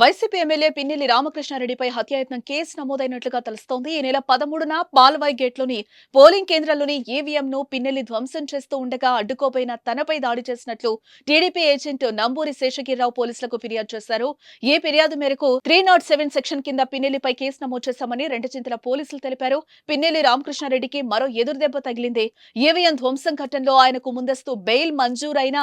YCP MLA Pinnelli రామకృష్ణారెడ్డిపై హత్యాయత్నం case నమోదైనట్లుగా తెలుస్తోంది. ఈ నెల పదమూడున పాల్వాయ్ గేట్లోని పోలింగ్ కేంద్రంలోని ను పిన్నెల్లి ధ్వంసం చేస్తూ ఉండగా అడ్డుకోపోయిన తనపై దాడి చేసినట్లు టీడీపీ ఏజెంట్ నంబూరి శేషగిరిరావు పోలీసులకు ఫిర్యాదు చేశారు. ఈ ఫిర్యాదు మేరకు త్రీ నాట్ సెవెన్ సెక్షన్ కింద పిన్నెల్లిపై కేసు నమోదు చేశామని రెండు చింతల పోలీసులు తెలిపారు. పిన్నెల్లి రామకృష్ణారెడ్డికి మరో ఎదురుదెబ్బ తగిలింది. ఈవీఎం ధ్వంసం ఘటనలో ఆయనకు ముందస్తు బెయిల్ మంజూరైన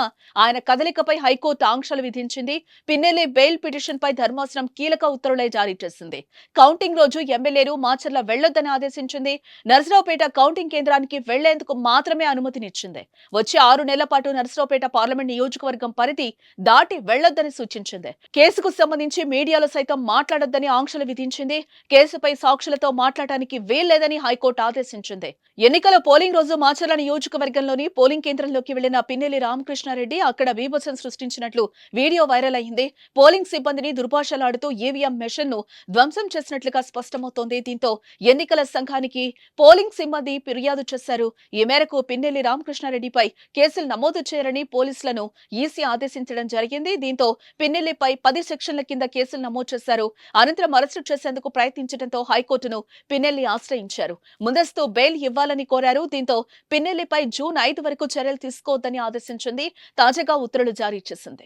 ఆయన కదలికపై హైకోర్టు ఆంక్షలు విధించింది. పిన్నెల్లి బెయిల్ పిటిషన్ పై ధర్మాసనం కీలక ఉత్తర్వులే జారీ చేసింది. కౌంటింగ్ రోజు ఎమ్మెల్యేలు మాచర్ల వెళ్ళొద్దని ఆదేశించింది. నర్సరావుపేట కౌంటింగ్ కేంద్రానికి వెళ్ళేందుకు మాత్రమే అనుమతినిచ్చింది. వచ్చే ఆరు నెలల పాటు నర్సరావుపేట పార్లమెంట్ నియోజకవర్గం పరిధి దాటి వెళ్ళొద్దని సూచించింది. కేసుకు సంబంధించి మీడియాలో సైతం మాట్లాడొద్దని ఆంక్షలు విధించింది. కేసుపై సాక్షులతో మాట్లాడటానికి వీల్లేదని హైకోర్టు ఆదేశించింది. ఎన్నికల పోలింగ్ రోజు మాచర్ల నియోజకవర్గంలోని పోలింగ్ కేంద్రంలోకి వెళ్ళిన పిన్నెల్లి రామకృష్ణారెడ్డి అక్కడ బీభత్సం సృష్టించినట్లు వీడియో వైరల్ అయింది. పోలింగ్ సిబ్బందిని దుర్భాషలాడుతూ ఈవీఎం మెషిన్ను ధ్వంసం చేసినట్లుగా స్పష్టమవుతోంది. దీంతో ఎన్నికల సంఘానికి పోలింగ్ సిబ్బంది ఫిర్యాదు చేశారు. ఈ మేరకు పిన్నెల్లి రామకృష్ణారెడ్డిపై కేసులు నమోదు చేయాలని పోలీసులను ఈసీ ఆదేశించడం జరిగింది. దీంతో పిన్నెల్లిపై పది సెక్షన్ల కింద కేసులు నమోదు చేశారు. అనంతరం అరెస్టు చేసేందుకు ప్రయత్నించడంతో హైకోర్టును పిన్నెల్లి ఆశ్రయించారు. ముందస్తు బెయిల్ ఇవ్వాలని కోరారు. దీంతో పిన్నెల్లిపై జూన్ ఐదు వరకు చర్యలు తీసుకోవద్దని ఆదేశించింది. తాజాగా ఉత్తర్వులు జారీ చేసింది.